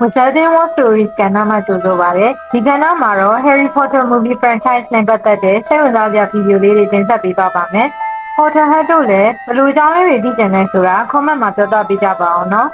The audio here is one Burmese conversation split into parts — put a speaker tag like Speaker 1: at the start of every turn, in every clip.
Speaker 1: Wizarding World Stories ကဏ္ဍမှာကြိုဆိုပါရယ်ဒီကဏ္ဍမှာတော့ Harry Potter movie franchise နဲ့ပတ်သက်တဲ့စိတ်ဝင်စားစရာဗီဒီယိုလေးတွေတင်ဆက်ပေးပါပါမယ် Potterhead တို့လည်းဘယ်လိုအကြောင်းလေးတွေသိကြလဲဆိုတာ comment မှာပြောပြပေးကြပါအောင်နော်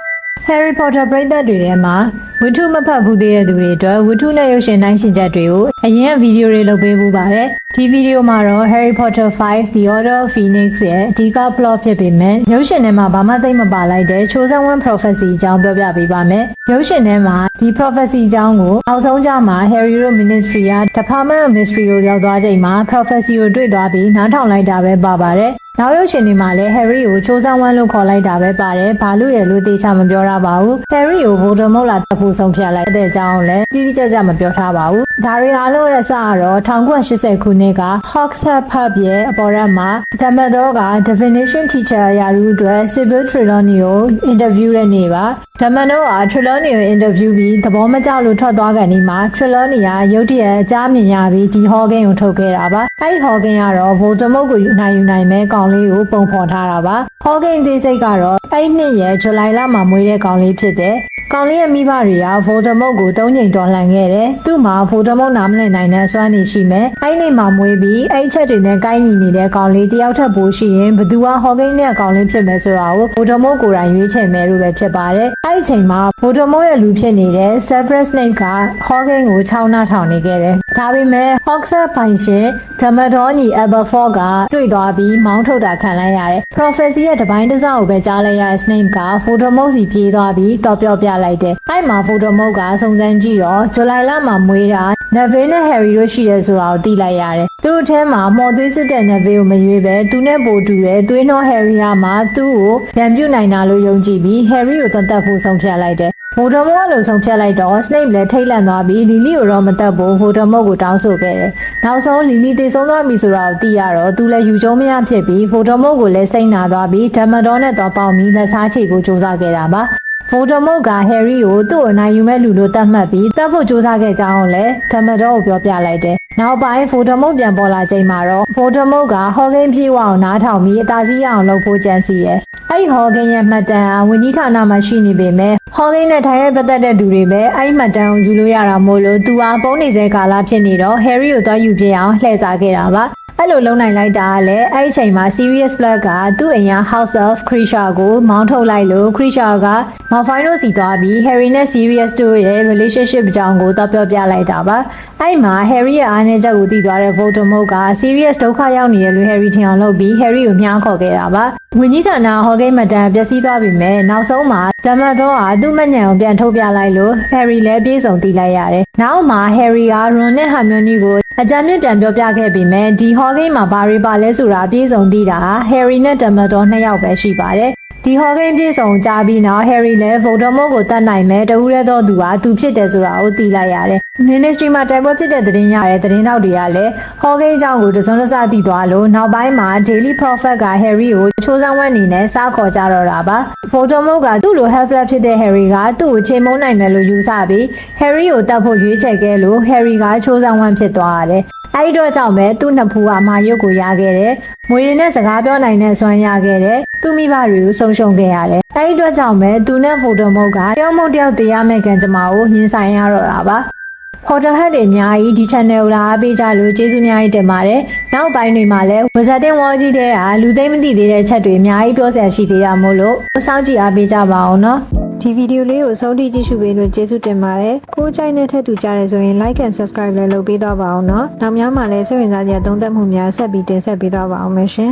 Speaker 2: Harry Potter ပရိသတ်တွေထဲမှာဝတ္ထုမဖတ်ဘူးသေးတဲ့သူတွေအတွက်ဝတ္ထုနဲ့ရုပ်ရှင်တိုင်းရှင်ချက်တွေကိုအရင်ကဗီဒီယိုတွေလုပ်ပေးမှုပါတယ်။ ဒီဗီဒီယိုမှာတော့ Harry Potter 5 The Order of Phoenix ရဲ့အဓိက plot ဖြစ်ပေမဲ့ရုပ်ရှင်ထဲမှာဘာမှသိမ့်မပါလိုက်တဲ့ Chosen One Prophecy အကြောင်းပြောပြပေးပါမယ်။ရုပ်ရှင်ထဲမှာဒီ prophecy အကြောင်းကိုအောက်ဆုံးကြမှာ Harry တို့ Ministry က Department of Mystery ကိုရောက်သွားချိန်မှာ prophecy ကိုတွေ့သွားပြီးနားထောင်လိုက်တာပဲပါပါတယ်။နောက်ရုပ်ရှင်တွေမှာလည်း Harry ကိုချိုးစမ်းဝမ်းလို့ခေါ်လိုက်တာပဲပါတယ်။ဘာလို့ရလို့တေချာမပြောရပါဘူး။ Harry ကို Voldemort လာတပ်ဖို့ဆုံးဖြတ်လိုက်တဲ့အကြောင်းကိုလည်းတိတိကျကျမပြောထားပါဘူး။ဒါတွေအားလုံးရဲ့အစကတော့1980ခုနှစ်က Hogshead Pub ရဲ့အပေါ်ရက်မှာ Dumbledore က Divination Teacher ရာထူးအတွက် Sybil Trelawney ကို interview တဲ့နေ့ပါ။ Dumbledore က Trelawney ကို interview ပြီးသဘောမကျလို့ထွက်သွားကန်ဒီမှာ Trelawney ကရုတ်တရက်အကြမ်းမြင်ရပြီးဒီ Hawking ကိုထုတ်ခဲ့တာပါ။အဲဒီ Hawking ကတော့ Voldemort ကိုနိုင်ယူနိုင်မဲ့ကောင်လေးကိုပုံဖော်ထားတာပါ။ Hawking သေးစိတ်ကတော့အဲ့နှစ်ရဲ့ဇူလိုင်လမှာမွေးတဲ့ကောင်လေးဖြစ်တယ်။ ကောင်လေးရဲ့မိဘတွေက Voldemort ကိုသုံးချိန်တော်လှန်ခဲ့တယ်။သူ့မှာ Voldemort နားမလည်နိုင်တဲ့အစွမ်းနေရှိမယ်။အဲ့နေ့မှာမွေးပြီးအဲ့ချက်တွေနဲ့ကိုင်းညီနေတဲ့ကောင်လေးတယောက်ထပ်ပိုးရှိရင်ဘသူက Hawking နဲ့ကောင်လေးဖြစ်မယ်ဆိုတာကို Voldemort ကိုယ်တိုင်ရွေးချယ်မယ်လို့ပဲဖြစ်ပါတယ်။အဲ့ဒီအချိန်မှာ Voldemort ရဲ့လူဖြစ်နေတဲ့ Severus Snape က Hawking ကိုချောင်းနှထောင်နေခဲ့တယ်။ဒါပေမဲ့ Hogshead ပိုင်ရှင် Dumbledore ညီ Aberforth ကတွေ့သွားပြီးမောင်းထုတ်တာခံလိုက်ရတယ်။ Prophecy ရဲ့တပိုင်းတစ်စကိုပဲကြားလိုက်ရတဲ့ Snape က Voldemort စီပြေးသွားပြီးတော့ပြောပြလိုက်တယ်။အဲ့မှာ Voldemort ကစုံစမ်းကြည့်တော့ဇူလိုင်လမှာမွေးတာ Neville နဲ့ Harry တို့ရှိတယ်ဆိုတာကိုသိလိုက်ရတယ်။သူတို့ထဲမှာမော်သွေးစစ်တဲ့ Neville ကိုမရွေးပဲသူနဲ့ပိုတူတယ်။သွေးနှော Harry ကမှသူ့ကိုရံပြုတ်နိုင်တာလို့ယုံကြည်ပြီး Harry ကိုတတ်ဖို့ဆုံးဖြတ်လိုက်တယ်။ Voldemort လို့ဆုံးဖြတ်လိုက်တော့ Snape လည်းထိတ်လန့်သွားပြီး Lily ကိုတော့မတတ်ဖို့ Voldemort ကိုတောင်းဆိုခဲ့တယ်။နောက်ဆုံး Lily သေဆုံးသွားပြီဆိုတာကိုသိရတော့သူလည်းယူကျုံမရဖြစ်ပြီး Voldemort ကိုလည်းစိတ်နာသွားပြီး Dumbledore နဲ့တော့ပေါင်းပြီးလက်စားချေဖို့ကြိုးစားခဲ့တာပါ။ Voldemort က Harry ကိုသူ့ကိုနိုင်ယူမဲ့လူလို့သတ်မှတ်ပြီးတတ်ဖို့ကြိုးစားခဲ့ကြောင်းကိုလည်း Dumbledore ကိုပြောပြလိုက်တယ်။နောက်ပိုင်း Voldemort ပြန်ပေါ်လာချိန်မှာတော့ Voldemort က Hawking ပြေးဝအောင်နားထောင်ပြီးအသာစီးရအောင်လုပ်ဖို့ကြံစီတယ်။အဲ့ဒီ Hawking ရဲ့မှတ်တမ်းဟာဝန်ကြီးဌာနမှာရှိနေပေမဲ့ Hawking နဲ့ထိုင်ရိုက်ပတ်သက်တဲ့သူတွေပဲအဲ့ဒီမှတ်တမ်းကိုယူလို့ရတာမို့လို့သူဟာပုံနေစေကာလဖြစ်နေတော့ Harry ကိုသွားယူပြအောင်လှည့်စားခဲ့တာပါ။ အဲ့လိုလုံနိုင်လိုက်တာကလည်းအဲ့ဒီအချိန်မှာ Sirius Black ကသူ့အိမ်က House of Creature ကိုမောင်းထုတ်လိုက်လို့ Creature က Malfoy တို့စီသွားပြီး Harry နဲ့ Sirius တို့ရဲ့ relationship အကြောင်းကိုတော့ပြောပြလိုက်တာပါအဲ့မှာ Harry ရဲ့အားနည်းချက်ကိုသိသွားတဲ့ Voldemort က Sirius ဒုက္ခရောက်နေတယ်လို့ Harry ထင်အောင်လုပ်ပြီး Harry ကိုမြှားခေါ်ခဲ့တာပါဝင်ကြီးဌာန Hawking မတန်ပျက်စီးသွားပြီမဲ့နောက်ဆုံးမှာ Dumbledore ကသူ့မညံကိုပြန်ထုတ်ပြလိုက်လို့ Harry လည်းပြေဆုံးသိလိုက်ရတယ်နောက်မှာ Harry က Ron နဲ့ Hermione ကို အကြံမြင့်ပြန်ပြောပြခဲ့ပြီးမဲ့ဒီ Hawking မှာဘာတွေပါလဲဆိုတာပြေဆုံးသိတာဟာ Harry နဲ့ Dumbledore နှစ်ယောက်ပဲရှိပါတယ် ဒီ Hawking ပြေဆုံးကြားပြီးနောက် Harry လည်း Voldemort ကိုတတ်နိုင်မဲ့တဦးရဲသောသူဟာသူဖြစ်တယ်ဆိုတာကိုသိလိုက်ရတယ်။ Ministry မှာတိုက်ပွဲဖြစ်တဲ့သတင်းရတဲ့သတင်းတောက်တွေကလည်း Hawking အကြောင်းကိုတစုံတစသိသွားလို့နောက်ပိုင်းမှာ Daily Prophet က Harry ကိုချိုးစမ်းဝက်နေနဲ့စားခေါ်ကြတော့တာပါ။ Voldemort ကသူ့လို helpless ဖြစ်တဲ့ Harry ကသူ့ကိုချိန်မုန်းနိုင်မယ်လို့ယူဆပြီး Harry ကိုတတ်ဖို့ရွေးချယ်ခဲ့လို့ Harry ကချိုးစမ်းဝက်ဖြစ်သွားရတယ်။ အဲဒီတော့ကြောင့်ပဲသူ့နှစ်ဖူးကမာရုပ်ကိုရခဲ့တယ်။မွေတွေနဲ့စကားပြောနိုင်တဲ့စွမ်းရခဲ့တယ်။သူ့မိဘတွေကိုဆုံးရှုံးခဲ့ရတယ်။အဲဒီအတွက်ကြောင့်ပဲသူနဲ့ Voldemort ကတယောက်မုတ်တယောက်တရားမဲ့ကံကြမ္မာကိုရင်ဆိုင်ရတော့တာပါ။ Potterhead တွေအများကြီးဒီ channel ကိုလာအားပေးကြလို့ကျေးဇူးအများကြီးတင်ပါတယ်။နောက်ပိုင်းတွေမှာလည်း Wizarding World ကြီးတဲ့ကလူသိမ့်မသိသေးတဲ့ချက်တွေအများကြီးပြောဆရာရှိသေးတာမို့လို့စောင့်ကြည့်အားပေးကြပါအောင်နော်။
Speaker 3: ဒီဗီဒီယိုလေးကိုအဆုံးထိကြည့်ရှုပေးလို့ကျေးဇူးတင်ပါတယ်။ကိုယ်ကြိုက်တဲ့ထက်တူကြတယ်ဆိုရင် like and subscribe လည်းလုပ်ပေးတော့ပါအောင်နော်။နောက်များမှာလည်းစိတ်ဝင်စားစရာသုံးသပ်မှုများဆက်ပြီးတင်ဆက်ပေးတော့ပါအောင်မယ်ရှင်။